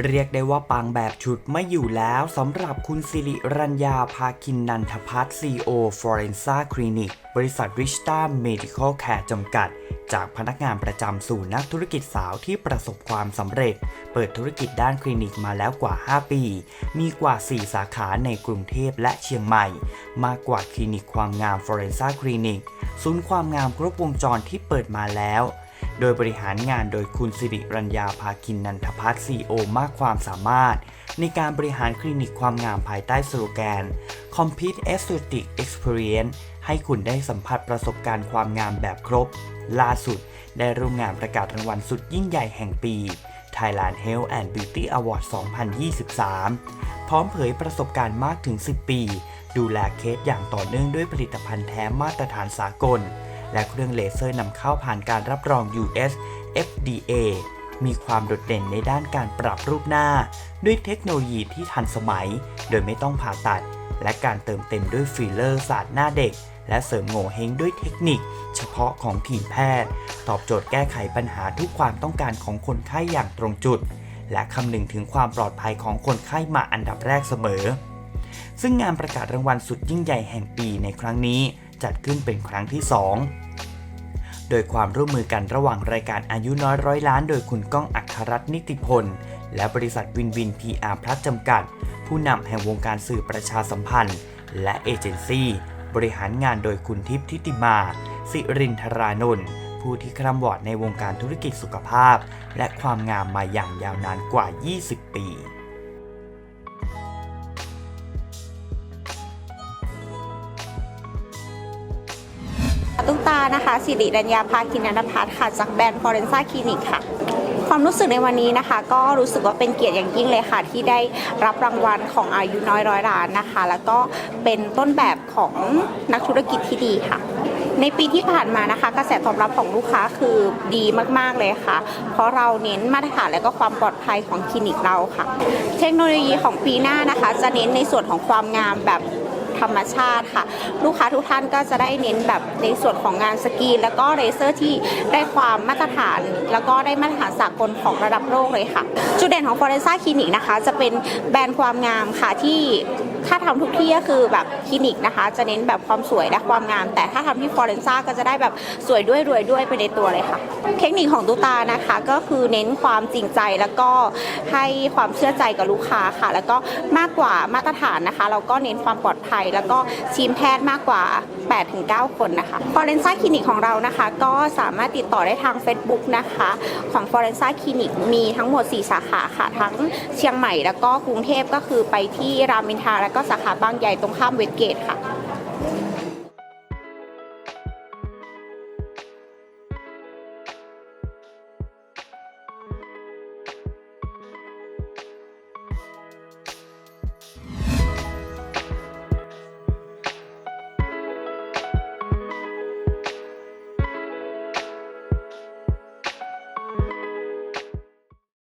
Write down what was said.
เรียกได้ว่าปังแบบฉุดไม่อยู่แล้วสำหรับคุณสิริรัญญาภาคินนันทพัฒน์ CEO Forensa Clinic บริษัท Richta Medical Care จำกัด จากพนักงานประจำสู่นักธุรกิจสาวที่ประสบความสำเร็จ เปิดธุรกิจด้านคลินิกมาแล้วกว่า 5 ปี มีกว่า 4 สาขาในกรุงเทพและเชียงใหม่ มากกว่าคลินิกความงาม Forensa Clinic ศูนย์ความงามครบวงจรที่เปิดมาแล้ว โดยบริหารงานโดยคุณสิริรัญญาภาคินนันทพัฒน์ซีโอมากความสามารถ ในการบริหารคลินิกความงามภายใต้สโลแกน Complete Aesthetic Experience ให้คุณได้สัมผัสประสบการณ์ความงามแบบครบ ล่าสุดได้ร่วมงานประกาศรางวัลสุดยิ่งใหญ่แห่งปี Thailand Health and Beauty Award 2023 พร้อมเผยประสบการณ์มากถึง 10 ปี ดูแลเคสอย่างต่อเนื่องด้วยผลิตภัณฑ์แท้มาตรฐานสากล และเครื่องเลเซอร์นำเข้าผ่านการรับรอง US FDA มีความโดดเด่นในด้านการปรับรูปหน้า ด้วยเทคโนโลยีที่ทันสมัย โดยไม่ต้องผ่าตัด และการเติมเต็มด้วยฟิลเลอร์ศาสตร์หน้าเด็ก และเสริมโง่เฮงด้วยเทคนิค เฉพาะของทีมแพทย์ ตอบโจทย์แก้ไขปัญหาทุกความต้องการของคนไข้อย่างตรงจุด และคำนึงถึงความปลอดภัยของคนไข้มาอันดับแรกเสมอ ซึ่งงานประกาศรางวัลสุดยิ่งใหญ่แห่งปีในครั้งนี้ จัดขึ้นเป็นครั้งที่ 2 โดยความร่วมมือกันระหว่างรายการอายุน้อยร้อยล้าน โดยคุณก้องอัครรัตน์นิติพล และบริษัทวินวิน PR พลัสจำกัด ผู้นำแห่งวงการสื่อประชาสัมพันธ์ และเอเจนซี่ บริหารงานโดยคุณทิพย์ทิติมา สิรินทรานนท์ผู้ที่คร่ำวอดในวงการธุรกิจสุขภาพ และความงามมาอย่างยาวนานกว่า 20 ปี นะคะสิริรัญญาภาคินันทพัฒน์ค่ะ จากแบรนด์ Forensa Clinic ค่ะ ความรู้สึกในวันนี้นะคะ ก็รู้สึกว่าเป็นเกียรติอย่างยิ่งเลยค่ะ ที่ได้รับรางวัลของอายุน้อยร้อยล้านนะคะ แล้วก็เป็นต้นแบบของนักธุรกิจที่ดีค่ะในปีที่ผ่านมานะคะ กระแสตอบรับของลูกค้าคือดีมาก ๆ เลยค่ะ เพราะเราเน้นมาตรฐานและก็ความปลอดภัยของคลินิกเราค่ะ เทคโนโลยีของปีหน้านะคะ จะเน้นในส่วนของความงามแบบ ธรรมชาติค่ะ ลูกค้าทุกท่านก็จะได้เน้นแบบในส่วนของงานสกีแล้วก็เลเซอร์ที่ได้ความมาตรฐาน แล้วก็ได้มาตรฐานสากลของระดับโลกเลยค่ะ จุดเด่นของ Forensa Clinic นะคะ จะเป็นแบรนด์ความงามค่ะที่ ถ้าทำทุกที่ก็คือแบบคลินิกนะคะ จะเน้นแบบความสวยและความงาม แต่ถ้าทำที่ Forensa ก็จะได้แบบสวยด้วยรวยด้วยไปในตัวเลยค่ะ เทคนิคของตุตานะคะก็คือเน้นความจริงใจแล้วก็ให้ความเชื่อใจกับลูกค้าค่ะ แล้วก็มากกว่ามาตรฐานนะคะ เราก็เน้นความปลอดภัย แล้วก็ทีมแพทย์มากกว่า 8-9 คนนะคะ Forensa Clinic ของเรานะคะ ก็สามารถติดต่อได้ทาง Facebook นะคะ ของ Forensa Clinic มีทั้งหมด 4 สาขาค่ะ ทั้งเชียงใหม่แล้วก็กรุงเทพก็คือไปที่รามินทราแล้วก็สาขาบางใหญ่ตรงข้ามเวสเกตค่ะ